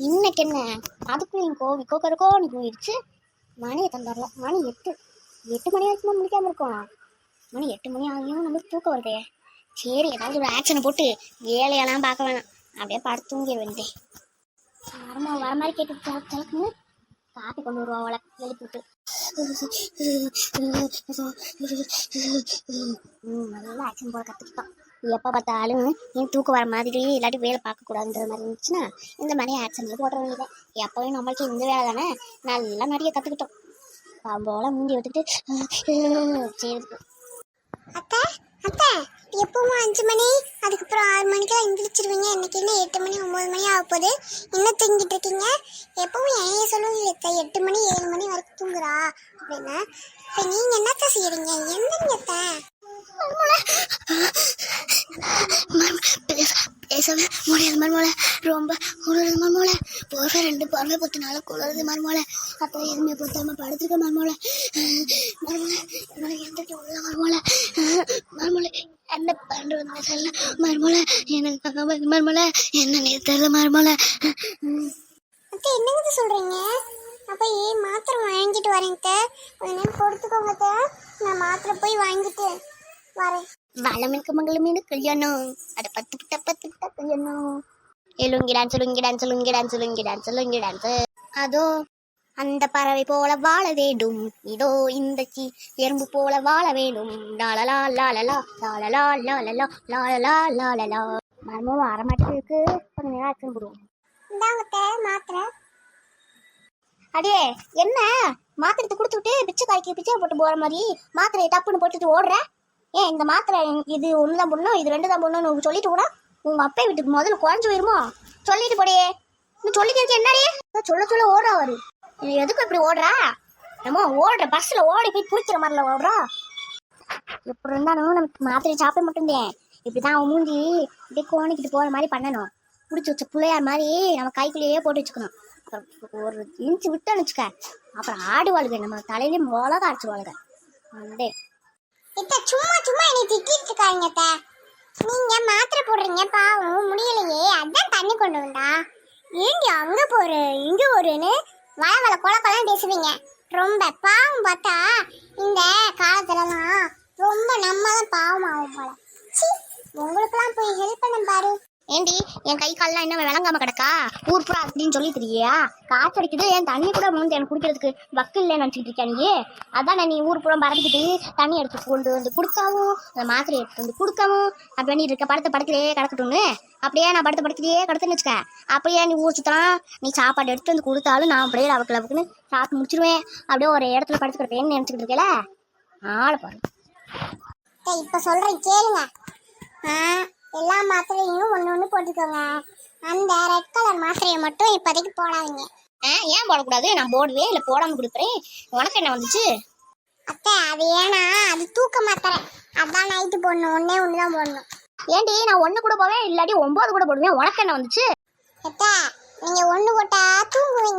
இன்னைக்கு என்ன? அதுக்குள்ளேயும் கோவி கோக்கருக்கோன்னு போயிடுச்சு மணியை எத்தனை மணி எட்டு. எட்டு மணி வரைக்கும் முடிக்காமல் இருக்கும்? இருக்கோம் மணி எட்டு மணி ஆகியும் நம்மளுக்கு தூக்கம் வருதே. சரி ஏதாவது ஒரு ஆக்ஷனை போட்டு வேலையெல்லாம் பார்க்க வேணாம். அப்படியே படுத்து தூங்கிட வேண்டியதே. வரமா வர மாதிரி கேட்டு கிளக்குன்னு காப்பி கொண்டு வருவா அவளை. எழுப்பிட்டு நல்லா ஆக்ஷன் போட கற்றுக்கிட்டான் எப்போ பார்த்தாலும் நீ தூக்கம் வர மாதிரி இல்லாட்டி வேலை பார்க்கக்கூடாதுன்ற மாதிரி இருந்துச்சுன்னா இந்த மாதிரி ஆக்ஷனில் போட வேண்டியது எப்போயும் நம்மளுக்கு இந்த வேலை தானே? நல்லா நடிகை கற்றுக்கிட்டோம் பாம்போல மூஞ்சி விட்டுட்டு சரி அத்தை அத்தை எப்பவும் அஞ்சு மணி அதுக்கப்புறம் ஆறு மணிக்கெல்லாம் எந்திரிச்சிருவீங்க. இன்னைக்கு என்ன எட்டு மணி ஒம்பது மணி ஆக போகுது. என்ன தூங்கிட்டு இருக்கீங்க? எப்பவும் ஏன் சொல்லுவீங்க அத்தை. எட்டு மணி ஏழு மணி வரைக்கும் தூங்குறா அப்படின்னு. இப்போ நீங்கள் என்னத்த செய்யறீங்க? என்னங்க அத்தை? பேசவே முடியாது மருமோல ரொம்ப குளிருது மருமோல போர்வை ரெண்டு போர்வை பத்தினால குளிருது மருமோல அப்போ எதுவுமே பொத்தாம படுத்துருக்க மருமோல மருமோல என்னோட எந்திரிக்க உள்ள மருமோல மருமோல என்ன பண்ணுறது தெரியல. மருமோல எனக்கு மருமோல என்ன தெரியல மருமோல அத்தை என்னங்க சொல்கிறீங்க அப்போ ஏன் மாத்திரை வாங்கிட்டு வரேங்க கொஞ்ச நேரம் கொடுத்துக்கோங்க நான் மாத்திரை போய் வாங்கிட்டு வரேன் வளமிக்க மங்களமீனு கல்யாணம் அட பத்து பிட்ட பத்து பிட்ட கல்யாணம் ஏ lungi dance lungi dance lungi dance lungi dance lungi dance அதோ அந்த பறவை போல வாழ வேண்டும் இதோ இந்த சி எறும்பு போல வாழ வேண்டும் லாலலா லாலலா லாலலா லாலலா லாலலா லாலலா மர்மம் வர இருக்கு கொஞ்ச நேரம் ஆச்சு போடுவோம் இந்தாங்க மாத்திரை அடே என்ன மாத்திரத்தை கொடுத்துட்டு பிச்சை காய்க்கு பிச்சை போட்டு போற மாதிரி மாத்திரையை டப்புன்னு போட்டுட்டு ஓடுற ஏன் இந்த மாத்திரை இது ஒன்று தான் போடணும் இது ரெண்டு தான் போடணும்னு சொல்லிட்டு கூட உங்கள் அப்பா வீட்டுக்கு முதல்ல குறைஞ்சி போயிருமோ? சொல்லிட்டு போடையே நீ சொல்லிட்டு என்னடி? சொல்ல சொல்ல ஓடுறா அவரு. நீ எதுக்கு இப்படி ஓடுறா? நம்ம ஓடுற பஸ்ஸில் ஓடி போய் பிடிக்கிற மாதிரில ஓடுறா. எப்படி இருந்தாலும் நமக்கு மாத்திரை சாப்பிட மட்டும்தான் இப்படிதான் அவன் மூஞ்சி இப்படியே கோணிக்கிட்டு போகிற மாதிரி பண்ணணும். பிடிச்சி வச்ச பிள்ளையார் மாதிரி நம்ம கைக்குள்ளேயே போட்டு வச்சுக்கணும். அப்புறம் ஒரு இன்ச்சு விட்டோன்னு வச்சுக்க. அப்புறம் ஆடு வாழ்க நம்ம தலையிலே மிளகா அரைச்சிடுவாளுங்க வாழ்க. இத்த சும்மா சும்மா நீங்க மாத்திரை போடுறீங்க பாவம் முடியலையே அதான் தண்ணி கொண்டு வந்தா. ஏண்டி அங்க போற? இங்க ஒருன்னு வள வள கொல கொலம் பேசுவீங்க. ரொம்ப பாவம் பார்த்தா இந்த காலத்துலலாம் ரொம்ப நம்ம தான் பாவம் ஆகும் போல. சீ, உங்களுக்கெல்லாம் போய் ஹெல்ப் பண்ண பாரு. ஏண்டி என் கை கால்லாம் என்ன விளங்காம கிடக்கா? ஊர் புறா அப்படின்னு சொல்லி தெரியா காற்று அடிக்குது என் தண்ணி கூட மூந்து எனக்கு குடிக்கிறதுக்கு வக்கு இல்லைன்னு நினச்சிக்கிட்டு இருக்கேன் நீ அதான் நீ ஊர் புறம் பறந்துக்கிட்டு தண்ணி எடுத்து கொண்டு வந்து கொடுக்கவும் அந்த மாத்திரை எடுத்து வந்து கொடுக்கவும். அப்படி நீ இருக்க படுத்த படுக்கலே கிடக்கட்டும்னு. அப்படியே நான் படுத்த படுக்கலையே கிடத்துன்னு வச்சுக்க அப்படியே நீ ஊர் சுத்தலாம். நீ சாப்பாடு எடுத்து வந்து கொடுத்தாலும் நான் அப்படியே அவக்கு அவக்குன்னு சாப்பிட்டு முடிச்சிருவேன். அப்படியே ஒரு இடத்துல படுத்து கிடப்பேன்னு நினச்சிக்கிட்டு இருக்கல ஆளை பாரு. இப்போ சொல்கிறேன் கேளுங்க. ஆ, எல்லா மாத்திரையும் ஒண்ணு ஒண்ணு போட்டுக்கோங்க. அந்த ரெட் கலர் மாத்திரையை மட்டும் இப்போதைக்கு போடாதீங்க. ஆ ஏன் போடக்கூடாது? நான் போடுவேன் இல்லை போடாமல் கொடுக்குறேன். உனக்கு என்ன வந்துச்சு? அத்தை அது ஏன்னா அது தூக்க மாத்திரை. அதான் நைட்டு போடணும் ஒண்ணே ஒன்று தான் போடணும். ஏண்டி நான் ஒன்று கூட போவேன் இல்லாட்டி ஒம்பது கூட போடுவேன். உனக்கு என்ன வந்துச்சு? அத்தை நீங்க ஒண்ணு போட்டா தூங்குவீங்க.